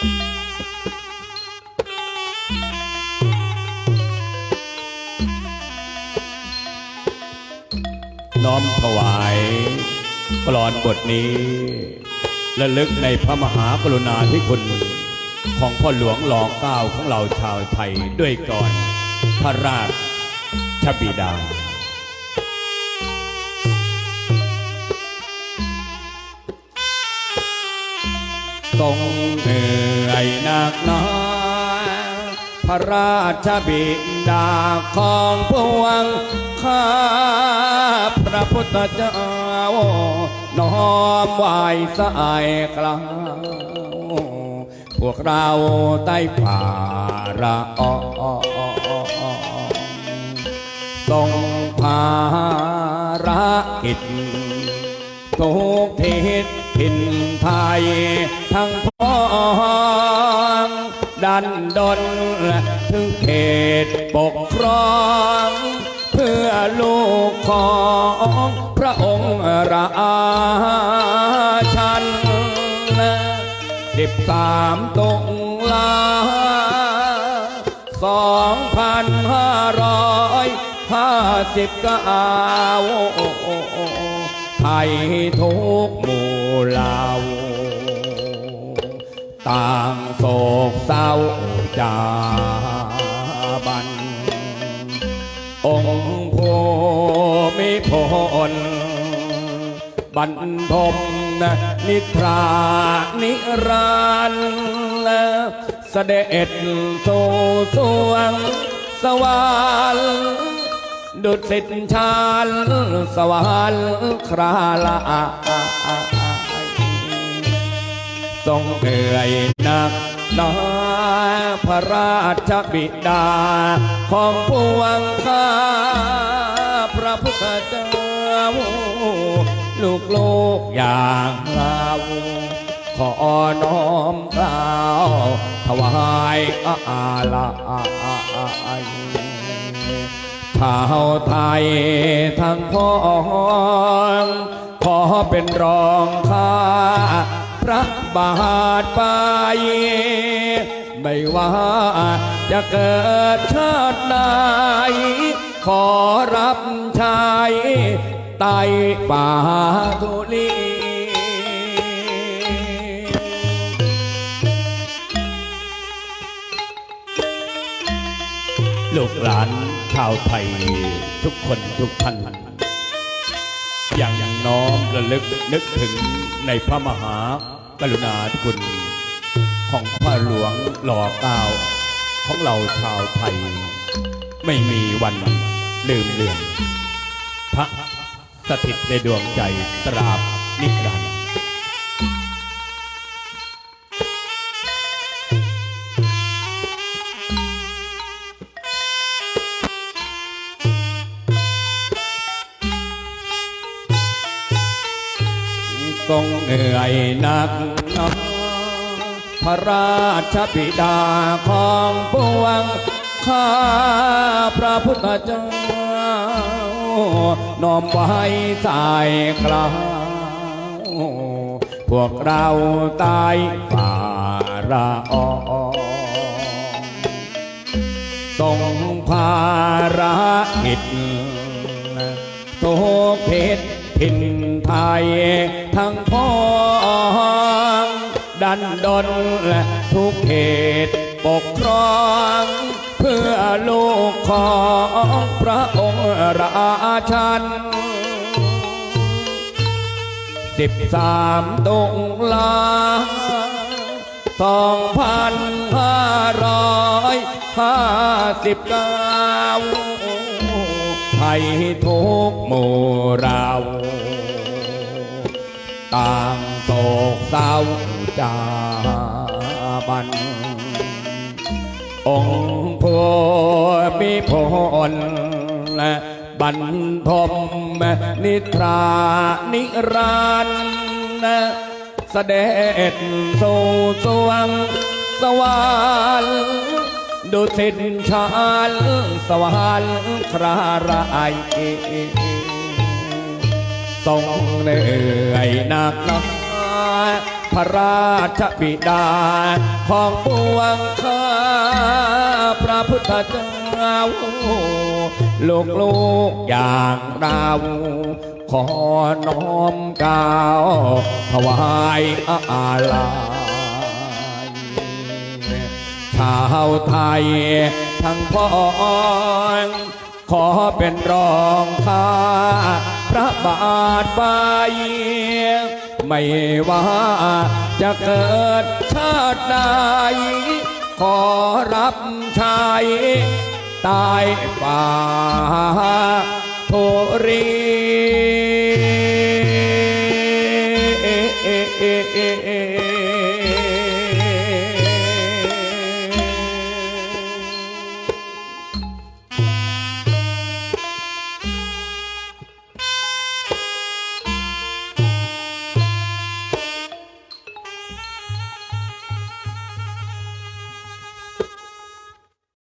น้อมถวายกลอนบทนี้ระลึกในพระมหากรุณาธิคุณของพ่อหลวงหลอเก้าของเราชาวไทยด้วยก่อนพระราชบิดาทรงเหนื่อ นักหนาพระราชบิดาของพวงข้าพระพุทธเจ้าน้อมไหวสายกลาวพวกเราได้ผ่าระออทรงภารกิจทุกทิศถิ่นไทยทั้งพ นดนถึงเขตปกครองเพื่อลูกของพระองค์ราชันสิบสามตุลาสองพันห้าร้อยห้าสิบเก้าไทยทุก ต่างโศกเศร้าจาบัน องค์ผู้มิพลบรรทมนิทรานิรันดเสด็จสู่สวงสวรรค์ดุจสิทธชาลสวรรค์คราละ ทรงเหนื่อยหนักนาพระราชบิดา ของพวงข้าพระพุทธเจ้าลูกลูกอย่างเราขอน้อมกล่าวถวายอาลัยชาวไทยทั้งพ้องขอเป็นรองข้า พระบาทไป ไม่ว่าจะเกิดชาติใดขอรับใช้ไต่ป่าทุลีลูกหลานชาวไทยทุกคนทุกท่าน อย่างน้อมระลึกนึกถึงในพระมหากรุณาธิคุณ ของพระหลวงหล่อเก้าของเราชาวไทย ไม่มีวันลืมเลือนพระสถิตในดวงใจตราบนิรันดร์ ทรงเหนื่อยหนักหนาพระราชบิดาของปวงข้าพระพุทธเจ้าน้อมไว้สายกลาวพวกเราตายฝ่าระออทรงภารกิจทุกเพศถิ่น ไทยทั้งพ้องดันดนและทุกเขตปกครองเพื่อลูกของพระองค์ราชันสิบสามตุลาสองพันห้าร้อยห้าสิบเก้าไทยทุกหมู่เรา ต่างโศกเศร้าจาบัน องค์ผู้มีพลและบรรทมนิทรานิรันดร์เสด็จสู่สวงสวรรค์ดุสิตชาลสวรรค์คราไร ทรงเหนื่อยหนักหนาพพระราชบิดาของปวงข้าพระพุทธเจ้าลูกลูกอย่างเราขอน้อมกล่าวถวายอาลัยชาวไทยทั้งพ้อง ขอเป็นรองข้าพระบาทไปไม่ว่าจะเกิดชาติใดขอรับใช้ตายป่าโทรีเ